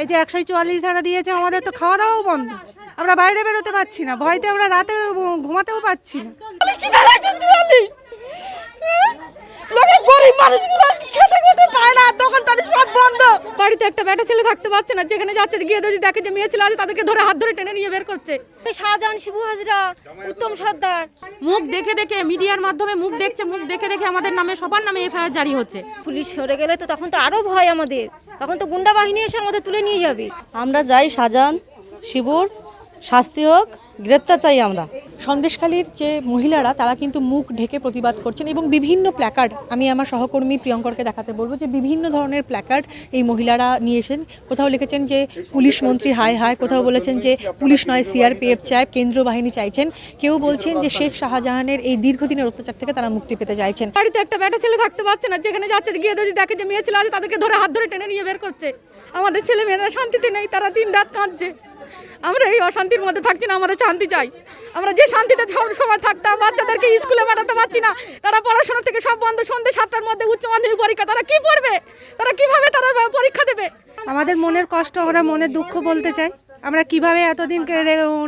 এই যে একশো চুয়াল্লিশ ধারা দিয়েছে, আমাদের তো খাওয়া দাওয়াও বন্ধ। আমরা বাইরে বেরোতে পারছি না, ভয়তে আমরা রাতে ঘুমাতেও পারছি না খেতে খেতে পায় না দোকান তালি সব বন্ধ বাড়িতে একটা বেটা ছেলে থাকতে পারছে না যেখানে যাচ্ছে গিয়ে যদি দেখে যে মেয়ে ছেলে আছে তাদেরকে ধরে হাত ধরে টেনে নিয়ে বের করছে। শাহজাহান শিবু হাজরা উত্তম সর্দার। মুখ দেখে দেখে মিডিয়ার মাধ্যমে মুখ দেখছে মুখ দেখে দেখে আমাদের নামে সবার নামে এফআইআর জারি হচ্ছে। পুলিশ সরে গেলে তো তখন তো আরও ভয় আমাদের। তখন তো গুন্ডা বাহিনী এসে আমাদের তুলে নিয়ে যাবে। আমরা যাই শাহজাহান শিবুর শাস্তি হোক গ্রেপ্তার চাই আমরা। সন্দেশখালীর যে মহিলারা তারা কিন্তু মুখ ঢেকে প্রতিবাদ করছেন এবং বিভিন্ন প্ল্যাকার্ড আমি আমার সহকর্মী প্রিয়ঙ্করকে দেখাতে বলব যে বিভিন্ন ধরনের প্ল্যাকার্ড এই মহিলারা নিয়েছেন। কোথাও লিখেছেন যে পুলিশ মন্ত্রী হায় হায়। কোথাও বলেছেন যে পুলিশ নয় সিআরপিএফ চায়। কেন্দ্র বাহিনী চাইছেন। কেউ বলছেন যে শেখ শাহজাহানের এই দীর্ঘদিনের অত্যাচার থেকে তারা মুক্তি পেতে চাইছেন। বাড়িতে একটা বেটা ছেলে থাকতে পারছে না যেখানে যাচ্ছে গিয়ে যদি দেখে যে মেয়ে ছেলে আছে তাদেরকে ধরে হাত ধরে টেনে নিয়ে বের করছে। আমাদের ছেলে মেয়েরা শান্তিতে নেই তারা দিন রাত কাঁদছে। আমরা এই অশান্তির মধ্যে থাকছি না আমাদের শান্তি চাই। আমরা যে শান্তিতে সব সময় থাকতাম বাচ্চাদেরকে স্কুলে পাঠাতে পারছি না। তারা পড়াশোনা থেকে সব বন্ধ, সন্ধ্যে সাতটার মধ্যে উচ্চ মাধ্যমিক পরীক্ষা, তারা কি পড়বে? তারা কীভাবে তারা পরীক্ষা দেবে? আমাদের মনের কষ্ট, আমরা মনের দুঃখ বলতে চাই। আমরা কীভাবে এতদিন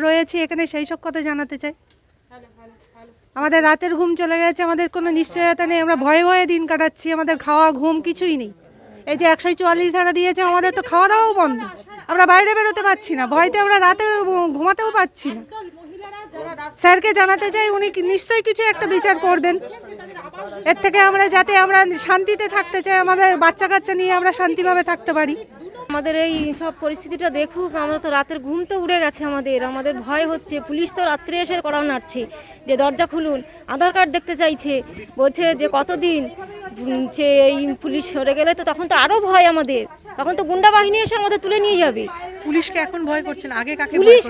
রয়েছি এখানে সেই সব কথা জানাতে চাই। আমাদের রাতের ঘুম চলে গেছে, আমাদের কোনো নিশ্চয়তা নেই। আমরা ভয়ে ভয়ে দিন কাটাচ্ছি, আমাদের খাওয়া, ঘুম কিছুই নেই। এই যে একশো চুয়াল্লিশ ধারা দিয়েছে, আমাদের তো খাওয়া দাওয়াও বন্ধ। আমরা বাইরে বেরোতে পারছি না। ভয়তে আমরা রাতে ঘুমাতেও পারছি না। স্যারকে জানাতে চাই, উনি নিশ্চয়ই কিছু একটা বিচার করবেন। এর থেকে আমরা যাতে আমরা শান্তিতে থাকতে চাই, আমাদের বাচ্চা কাচ্চা নিয়ে আমরা শান্তিভাবে থাকতে পারি। আমাদের এই সব পরিস্থিতিটা দেখুক, আমরা তো রাতের ঘুম তো উড়ে গেছে আমাদের। আমাদের ভয় হচ্ছে, পুলিশ তো রাত্রে এসে করাও নাড়ছে, যে দরজা খুলুন। আধার কার্ড দেখতে চাইছে, বলছে যে কতদিন যে এই পুলিশ সরে গেলে তো তখন তো আরও ভয় আমাদের। তখন তো গুন্ডা বাহিনী এসে আমাদের তুলে নিয়ে যাবে। পুলিশকে এখন ভয় করছেন? আগে কাকে পুলিশ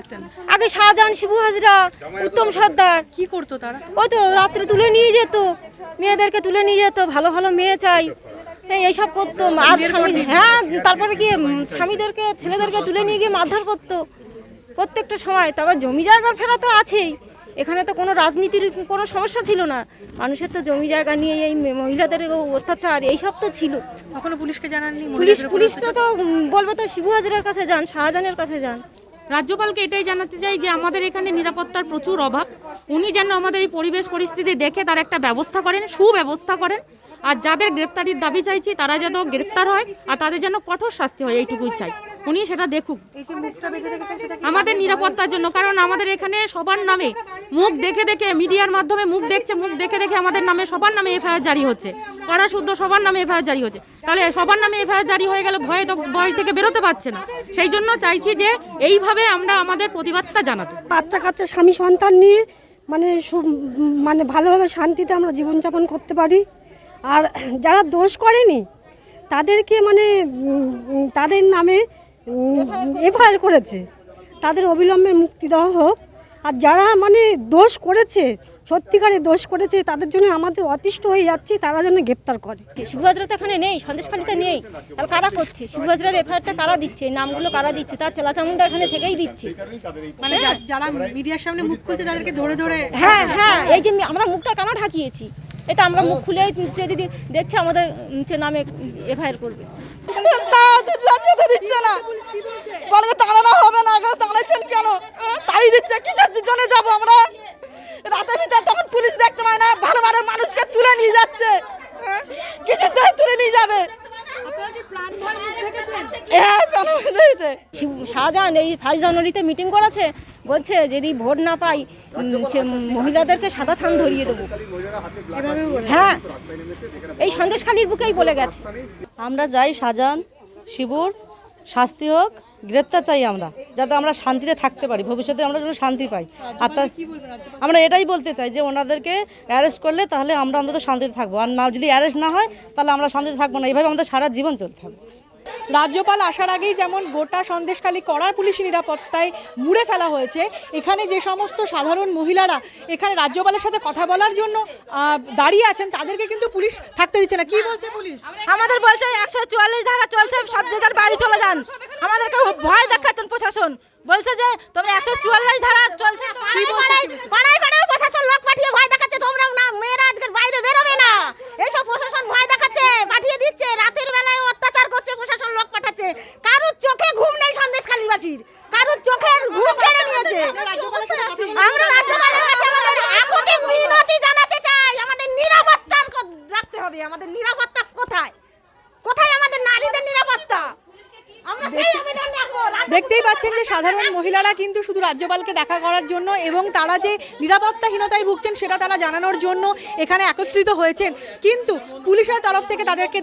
আগে শাহজাহান শিবু হাজরা উত্তম সর্দার। কি করতো তারা? ওই তো রাত্রে তুলে নিয়ে যেত। মেয়েদেরকে তুলে নিয়ে যেত। ভালো ভালো মেয়ে চাই। হ্যাঁ এইসব করতো। আর স্বামী হ্যাঁ তারপরে গিয়ে স্বামীদেরকে ছেলেদেরকে তুলে নিয়ে গিয়ে মারধর করতো প্রত্যেকটা সময়। তারপর জমি জায়গার ফেরা তো আছেই। এখানে তো কোনো রাজনীতির কোনো সমস্যা ছিল না। মানুষের তো জমি জায়গা নিয়ে এই মহিলাদের অত্যাচার এইসব তো ছিল। কখনো পুলিশকে জানাননি? পুলিশ পুলিশটা তো বলবে তো শিবু হাজারের কাছে যান শাহজাহানের কাছে যান। রাজ্যপালকে এটাই জানাতে চাই যে আমাদের এখানে নিরাপত্তার প্রচুর অভাব। উনি যেন আমাদের এই পরিবেশ পরিস্থিতি দেখে তার একটা ব্যবস্থা করেন সুব্যবস্থা করেন। আর যাদের গ্রেপ্তারির দাবি চাইছি তারা যেন গ্রেপ্তার হয় আর তাদের যেন কঠোর শাস্তি হয় এইটুকুই চাই। উনি সেটা দেখুক। আমাদের নিরাপত্তার জন্য কারণ আমাদের এখানে সবার নামে মুখ দেখে দেখে মিডিয়ার মাধ্যমে মুখ দেখছে মুখ দেখে দেখে আমাদের নামে সবার নামে এফআইআর জারি হচ্ছে। কড়া শুদ্ধ সবার নামে এফআইআর জারি হচ্ছে। তাহলে সবার নামে এফআইআর জারি হয়ে গেলে ভয়ে তো ভয় থেকে বেরোতে পারছে না। সেই জন্য চাইছি যে এইভাবে আমরা আমাদের প্রতিবাদটা জানাতে। বাচ্চা কাচ্চা স্বামী সন্তান নিয়ে মানে সু- মানে ভালোভাবে শান্তিতে আমরা জীবনযাপন করতে পারি। আর যারা দোষ করেনি তাদেরকে মানে তাদের নামে এফআইআর করেছে। তাদের অবিলম্বে মুক্তি দেওয়া হোক। আর যারা মানে দোষ করেছে সত্যিকারে দোষ করেছে তাদের জন্য আমাদের অতিষ্ঠ হয়ে যাচ্ছে তারা যেন গ্রেপ্তার করে। শিবু হাজরা তো এখানে নেই? সন্দেশখালিতে নেই? তাহলে কারা করছে? শিবু হাজরার এফআইআরটা কারা দিচ্ছে? এই নামগুলো কারা দিচ্ছে? তার চেলাচামুন্ডা এখানে থেকেই দিচ্ছে। মানে যারা মিডিয়ার সামনে মুখ খুলছে তাদেরকে ধরে ধরে হ্যাঁ হ্যাঁ। এই যে আমরা মুখটা কেন ঢাকিয়েছি? এটা আমরা মুখ খুলে দিদি দেখছে আমাদের নামে এফআইআর করবে। দিচ্ছে না। বলে দাঁড়ানো হবে না এখন দাঁড়াচ্ছেন কেন? তাই দিচ্ছে জন্য যাব আমরা। রাতের ভিতরে তখন পুলিশ দেখতে পায় না ভালো ভালো মানুষকে তুলে নিয়ে যাচ্ছে? কিসের তুলে নিয়ে যাবে? হ্যাঁ শাহজাহান এই ফাইভ জানুয়ারিতে মিটিং করেছে বলছে যদি ভোট না পাই মহিলাদেরকে সাদা থান ধরিয়ে দেবো। হ্যাঁ এই সন্দেশখালির বুকেই বলে গেছে। আমরা যাই শাহজাহান শিবুর শাস্তি হোক গ্রেপ্তার চাই আমরা যাতে আমরা শান্তিতে থাকতে পারি ভবিষ্যতে আমরা যেন শান্তি পাই। আর তার আমরা এটাই বলতে চাই যে ওনাদেরকে অ্যারেস্ট করলে তাহলে আমরা অন্তত শান্তিতে থাকব। আর না যদি অ্যারেস্ট না হয় তাহলে আমরা শান্তিতে থাকব না। এইভাবে আমাদের সারা জীবন চলতে হবে। রাজ্যপাল আসার আগেই যেমন গোটা সন্দেশখালী কড়া পুলিশি নিরাপত্তায় মুড়ে ফেলা হয়েছে এখানে যে সমস্ত সাধারণ মহিলারা এখানে রাজ্যপালের সাথে কথা বলার জন্য দাঁড়িয়ে আছেন তাদেরকে কিন্তু পুলিশ থাকতে দিচ্ছে না। কি বলছে পুলিশ? আমাদের বলছে একশো চুয়াল্লিশ ধারা চলছে সব যে যার বাড়ি চলে যান। আমাদেরকে ভয় দেখাতেন প্রশাসন। বলছে যে তোমরা একশো চুয়াল্লিশ ধারা চলছে প্রশাসন লোক পাঠিয়ে ভয় দেখাচ্ছে তোমরা না মেয়েরা আজকের বাইরে বেরোবে না। এইসব প্রশাসন ভয় দেখাচ্ছে পাঠিয়ে দিচ্ছে রাতের বেলায় অত্যাচার করছে প্রশাসন লোক পাঠাচ্ছে কারোর চোখে ঘুম সন্ত্রাসীর কারোর চোখের ঘুম কেড়ে নিয়েছে আমরা রাজ্যপালের কাছে আমাদের এখনই মিনতি জানাতে চাই আমাদের নিরাপত্তার ক- রাখতে হবে আমাদের নিরাপত্তা কোথায় কোথায় আমাদের নারীদের নিরাপত্তা আমরা সেই আবেদন রাখব রাজ্য- দেখতেই পাচ্ছেন যে সাধারণ মহিলারা কিন্তু শুধু রাজ্যপালকে দেখা করার জন্য এবং তারা যে নিরাপত্তাহীনতায় ভুগছেন সেটা তারা জানানোর জন্য এখানে একত্রিত হয়েছেন। কিন্তু পুলিশের তরফ থেকে তাদেরকে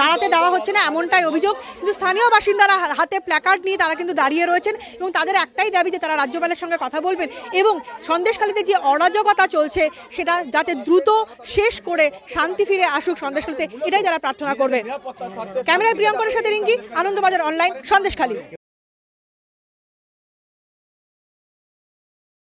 দাঁড়াতে দেওয়া হচ্ছে না এমনটাই অভিযোগ। কিন্তু স্থানীয় বাসিন্দারা হাতে প্ল্যাকার্ড নিয়ে তারা কিন্তু দাঁড়িয়ে রয়েছেন এবং তাদের একটাই দাবি যে তারা রাজ্যপালের সঙ্গে কথা বলবেন এবং সন্দেশখালীতে যে অরাজকতা চলছে সেটা যাতে দ্রুত শেষ করে শান্তি ফিরে আসুক সন্দেশখালীতে, এটাই তারা প্রার্থনা করবে ক্যামেরায় প্রিয়ঙ্করের সাথে রিঙ্কি, আনন্দবাজার অনলাইন সন্দেশখালী।